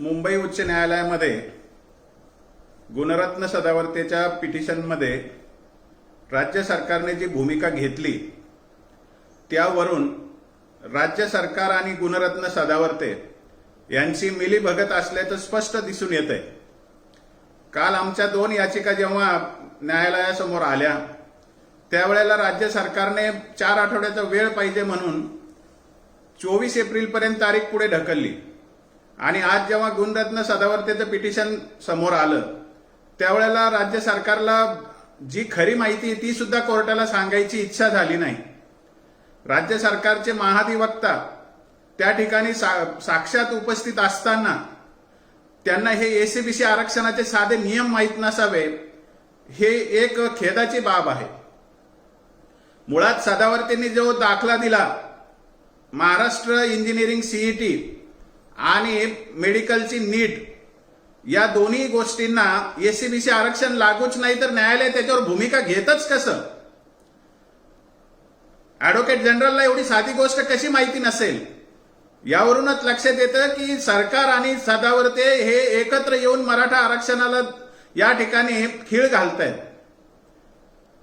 मुंबई उच्च न्यायालयामध्ये गुणरत्न सदावर्तेच्या पिटिशनमध्ये राज्य सरकारने जी भूमिका घेतली त्यावरून राज्य सरकार आणि गुणरत्न सदावर्ते यांची मिलीभगत असल्याचं स्पष्ट दिसून येत आहे काल आमच्या दोन याचिका जेव्हा न्यायालयासमोर आल्या त्यावेळेला राज्य सरकारने चार आठवड्याचा वेळ पाहिजे म्हणून चोवीस एप्रिलपर्यंत तारीख पुढे ढकलली. आणि आज जेव्हा गुणरत्न सदावर्तेचं पिटिशन समोर आलं त्यावेळेला राज्य सरकारला जी खरी माहिती ती सुद्धा कोर्टाला सांगायची इच्छा झाली नाही. राज्य सरकारचे महाधिवक्ता त्या ठिकाणी सा- साक्षात उपस्थित असताना त्यांना हे एसीबीसी आरक्षणाचे साधे नियम माहीत नसावे हे एक खेदाची बाब आहे. मुळात सदावर्तींनी जो दाखला दिला महाराष्ट्र इंजिनिअरिंग सीईटी आणि मेडिकलची नीट या दोन्ही गोष्टींना एसीबीसी आरक्षण लागूच नाही तर न्यायालय त्याच्यावर भूमिका घेतच कसं? ऍडव्होकेट जनरलला एवढी साधी गोष्ट कशी माहिती नसेल? यावरूनच लक्षात येतं की सरकार आणि सदावर्ते हे एकत्र येऊन मराठा आरक्षणाला या ठिकाणी खीळ घालतायत.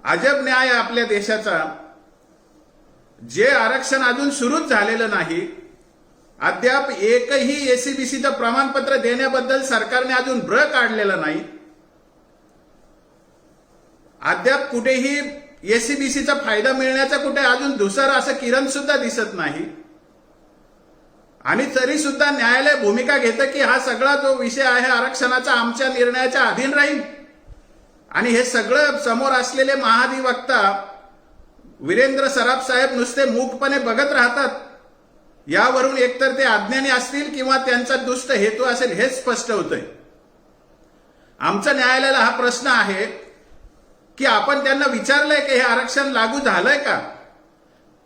अजब न्याय आहे आपल्या देशाचा. जे आरक्षण अजून सुरूच झालेलं नाही अद्याप एकही एसीबीसीचं प्रमाणपत्र देण्याबद्दल सरकारने अजून ब्र काढलेला नाही. अद्याप कुठेही एसीबीसीचा फायदा मिळण्याचा कुठे अजून दुसरं असं किरण सुद्धा दिसत नाही. आणि तरी सुद्धा न्यायालय भूमिका घेतं की हा सगळा जो विषय आहे आरक्षणाचा आमच्या निर्णयाच्या अधीन राहील. आणि हे सगळं समोर असलेले महाधिवक्ता वीरेंद्र सराफ साहेब नुसते मूकपणे बघत राहतात. यावरून एकतर ते अज्ञानी असतील किंवा त्यांचा दुष्ट हेतू असेल हेच स्पष्ट होतंय. आमच्या न्यायालयाला हा प्रश्न आहे की आपण त्यांना विचारलंय की हे आरक्षण लागू झालंय का?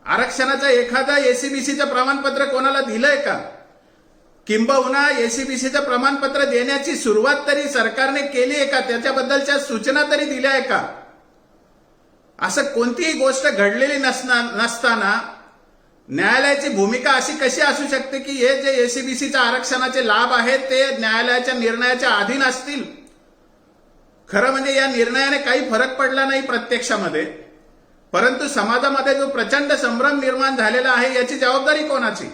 आरक्षणाचं एखादं एसीबीसीचं प्रमाणपत्र कोणाला दिलंय का? किंबहुना एसीबीसीचं प्रमाणपत्र देण्याची सुरुवात तरी सरकारने केली आहे का? त्याच्याबद्दलच्या सूचना तरी दिल्या आहे का? असं कोणतीही गोष्ट घडलेली नसना नसताना न्यायालयाची भूमिका अशी कशी असू शकते की हे जे एसीबीसीच्या आरक्षणाचे लाभ आहेत ते न्यायालयाच्या निर्णयाच्या अधीन असतील? खरं म्हणजे या निर्णयाने काही फरक पडला नाही प्रत्यक्षामध्ये. परंतु समाजामध्ये जो प्रचंड संभ्रम निर्माण झालेला आहे याची जबाबदारी कोणाची?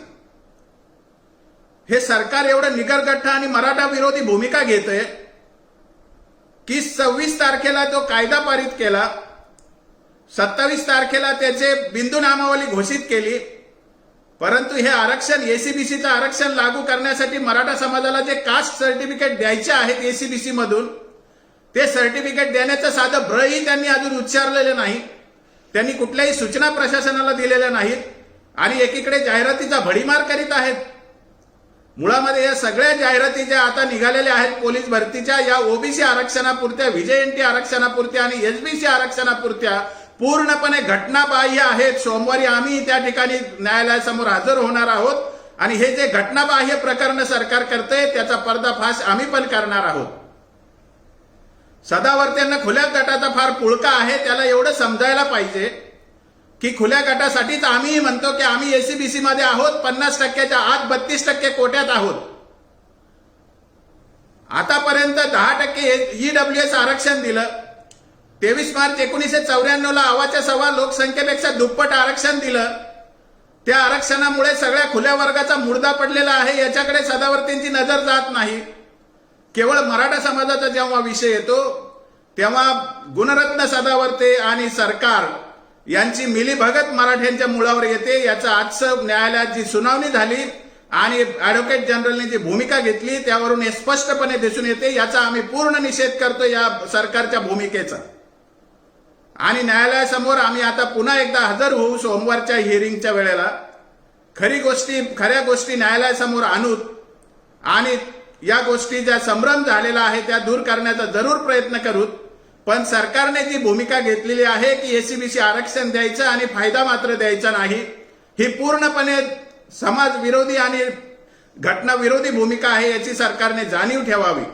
हे सरकार एवढं निगरगठ्ठ आणि मराठा विरोधी भूमिका घेतंय की सव्वीस तारखेला तो कायदा पारित केला सत्तावीस तारखेला त्याचे बिंदू नामावली घोषित केली परंतु हे आरक्षण एसीबीसीचं आरक्षण लागू करण्यासाठी मराठा समाजाला जे कास्ट सर्टिफिकेट द्यायचे आहेत एसीबीसी मधून ते सर्टिफिकेट देण्याचं साधं ब्रही त्यांनी अजून उच्चारलेलं नाही. त्यांनी कुठल्याही सूचना प्रशासनाला दिलेल्या नाहीत आणि एकीकडे जाहिरातीचा भडीमार करीत आहेत. मुळामध्ये या सगळ्या जाहिराती ज्या आता निघालेल्या आहेत पोलीस भरतीच्या या ओबीसी आरक्षणापुरत्या व्हीजेएनटी आरक्षणापुरत्या आणि एसबीसी आरक्षणापुरत्या पूर्णपणे घटनाबाह्य आहेत. सोमवारी आम्ही त्या ठिकाणी न्यायालयासमोर हजर होणार आहोत. आणि हे जे घटनाबाह्य प्रकरण सरकार करतंय त्याचा पर्दाफाश आम्ही पण करणार आहोत. सदावर्त्यांना खुल्या गटाचा फार पुळका आहे त्याला एवढं समजायला पाहिजे की खुल्या गटासाठीच आम्ही म्हणतो की आम्ही एसीबीसी मध्ये आहोत पन्नास टक्क्याच्या आत बत्तीस टक्के कोट्यात आहोत. आतापर्यंत दहा टक्के ईडब्ल्यू एस आरक्षण दिलं. तेवीस मार्च एकोणीसशे चौऱ्याण्णवला आवाच्या सव्वा लोकसंख्येपेक्षा दुप्पट आरक्षण दिलं. त्या आरक्षणामुळे सगळ्या खुल्या वर्गाचा मुर्दा पडलेला आहे. याच्याकडे सदावर्तींची नजर जात नाही. केवळ मराठा समाजाचा जेव्हा विषय येतो तेव्हा गुणरत्न सदावर्ते आणि सरकार यांची मिलीभगत मराठ्यांच्या मुळावर येते याचा आजचं न्यायालयात जी सुनावणी झाली आणि ऍडव्होकेट जनरलने जी भूमिका घेतली त्यावरून हे स्पष्टपणे दिसून येते. याचा आम्ही पूर्ण निषेध करतो या सरकारच्या भूमिकेचा. आणि न्यायालयासमोर आम्ही आता पुन्हा एकदा हजर होऊ सोमवारच्या हिअरिंगच्या वेळेला. खरी गोष्टी खऱ्या गोष्टी न्यायालयासमोर आणूत आणि या गोष्टी ज्या संभ्रम झालेला आहे त्या दूर करण्याचा जरूर प्रयत्न करूत. पण सरकारने जी भूमिका घेतलेली आहे की एसीबीसी आरक्षण द्यायचं आणि फायदा मात्र द्यायचा नाही ही पूर्णपणे समाज विरोधी आणि घटना विरोधी भूमिका आहे याची सरकारने जाणीव ठेवावी.